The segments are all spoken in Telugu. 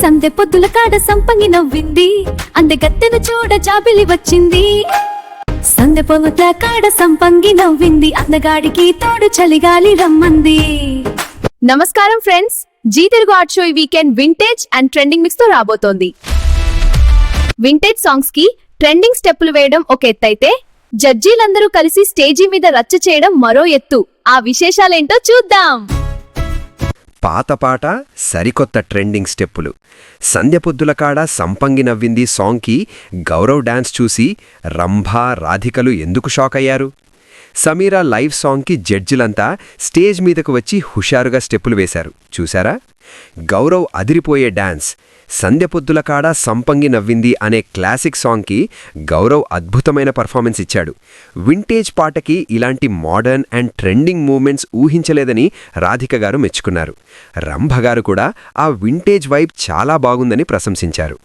సందె పొద్దుల కాడ సంపంగి నవ్వింది. అందగత్తెను చూడ జాబిలి వచ్చింది. సందె పొద్దుల కాడ సంపంగి నవ్వింది. అందగాడికి తోడు చలిగాలి రమ్మంది. నమస్కారం friends. Zee Telugu art show ఈ వీకెండ్ వింటేజ్ అండ్ ట్రెండింగ్ మిక్స్తో రాబోతోంది. వింటేజ్ సాంగ్స్కి ట్రెండింగ్ స్టెప్పులు వేయడం ఒక ఎత్తైతే జడ్జీలందరూ కలిసి స్టేజీ మీద రచ్చ చేయడం మరో ఎత్తు. ఆ విశేషాలేంటో చూద్దాం. పాత పాట సరికొత్త ట్రెండింగ్ స్టెప్పులు. సంధ్యపొద్దుల కాడ సంపంగి నవ్వింది సాంగ్కి గౌరవ్ డాన్స్ చూసి రంభా రాధికలు ఎందుకు షాక్ అయ్యారు సమీరా లైవ్ సాంగ్కి జడ్జిలంతా స్టేజ్ మీదకు వచ్చి హుషారుగా స్టెప్పులు వేశారు. చూశారా? గౌరవ్ అదిరిపోయే డాన్స్. సంధ్యపొద్దుల కాడ సంపంగి నవ్వింది అనే క్లాసిక్ సాంగ్కి గౌరవ్ అద్భుతమైన పర్ఫార్మెన్స్ ఇచ్చాడు. వింటేజ్ పాటకి ఇలాంటి మోడర్న్ అండ్ ట్రెండింగ్ మూమెంట్స్ ఊహించలేదని రాధిక గారు మెచ్చుకున్నారు. రంభ గారు కూడా ఆ వింటేజ్ వైబ్ చాలా బాగుందని ప్రశంసించారు.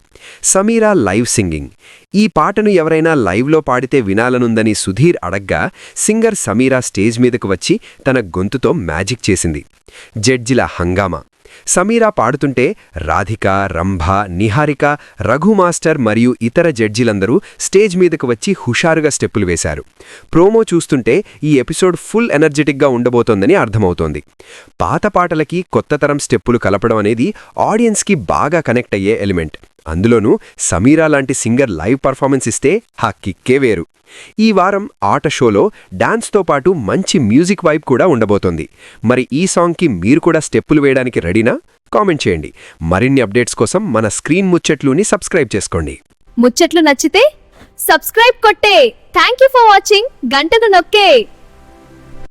Sameera live singing. ఈ పాటను ఎవరైనా లైవ్లో పాడితే వినాలనుందని సుధీర్ అడగ్గా సింగర్ సమీరా స్టేజ్ మీదకు వచ్చి తన గొంతుతో మ్యాజిక్ చేసింది. జడ్జిల హంగామా. సమీరా పాడుతుంటే రాధిక రంభ నిహారిక రఘు మాస్టర్ మరియు ఇతర జడ్జిలందరూ స్టేజ్ మీదకు వచ్చి హుషారుగా స్టెప్పులు వేశారు. ప్రోమో చూస్తుంటే ఈ ఎపిసోడ్ ఫుల్ ఎనర్జెటిక్గా ఉండబోతోందని అర్థమవుతోంది. పాత పాటలకి కొత్త తరం స్టెప్పులు కలపడం అనేది ఆడియన్స్కి బాగా కనెక్ట్ అయ్యే ఎలిమెంట్. అందులోనూ సమీరా లాంటి సింగర్ లైవ్ పర్ఫార్మెన్స్ ఇస్తే ఆ కిక్కే వేరు. ఈ వారం ఆట షోలో డాన్స్తో పాటు మంచి మ్యూజిక్ వైబ్ కూడా ఉండబోతోంది. మరి ఈ సాంగ్కి మీరు కూడా స్టెప్పులు వేయడానికి రెడీనా? కామెంట్ చేయండి. మరిన్ని అప్డేట్స్ కోసం మన స్క్రీన్ ముచ్చట్లుని సబ్స్క్రైబ్ చేసుకోండి. ముచ్చట్లు నచ్చితే సబ్స్క్రైబ్ కొట్టే. Thank you for watching. గంటను నొక్కే.